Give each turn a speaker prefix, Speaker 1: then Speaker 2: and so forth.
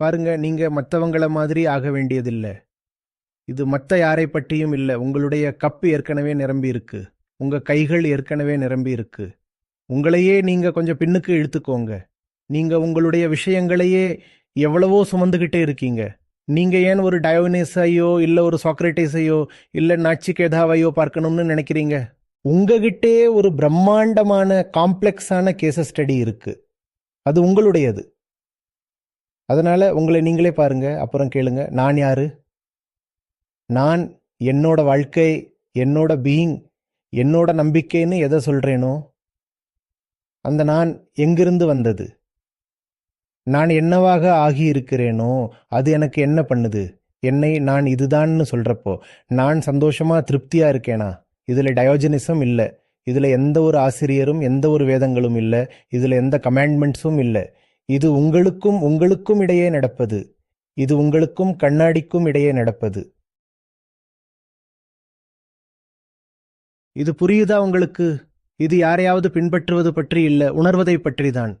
Speaker 1: பாருங்க நீங்க மற்றவங்கள மாதிரி ஆக வேண்டியதில்லை. இது மற்ற யாரை பற்றியும் இல்லை. உங்களுடைய கப்பு ஏற்கனவே நிரம்பி இருக்கு. உங்க கைகள் ஏற்கனவே நிரம்பி இருக்கு. உங்களையே நீங்க கொஞ்சம் பின்னுக்கு இழுத்துக்கோங்க. நீங்க உங்களுடைய விஷயங்களையே எவ்வளவோ சுமந்துகிட்டே இருக்கீங்க. நீங்க ஏன் ஒரு டயோனேஸையோ இல்லை ஒரு சாக்ரட்டிஸையோ இல்லை நாச்சிகேதாவையோ பார்க்கணும்னு நினைக்கிறீங்க? உங்ககிட்டே ஒரு பிரம்மாண்டமான காம்ப்ளெக்ஸான கேச ஸ்டடி இருக்கு. அது உங்களுடையது. அதனால் உங்களை நீங்களே பாருங்கள் அப்புறம் கேளுங்க. நான் யார்? நான் என்னோட வாழ்க்கை என்னோட பீயிங் என்னோட நம்பிக்கைன்னு எதை சொல்கிறேனோ அந்த நான் எங்கிருந்து வந்தது? நான் என்னவாக ஆகியிருக்கிறேனோ அது எனக்கு என்ன பண்ணுது? என்னை நான் இதுதான்னு சொல்கிறப்போ நான் சந்தோஷமாக திருப்தியாக இருக்கேனா? இதில் டயோஜனிசம் இல்லை. இதில் எந்த ஒரு ஆசிரியரும் எந்த ஒரு வேதங்களும் இல்லை. இதில் எந்த கமாண்ட்மெண்ட்ஸும் இல்லை. இது உங்களுக்கும் உங்களுக்கும் இடையே நடப்பது. இது உங்களுக்கும் கண்ணாடிக்கும் இடையே நடப்பது. இது புரியுதா உங்களுக்கு? இது யாரையாவது பின்பற்றுவது பற்றி இல்ல உணர்வதை பற்றிதான்.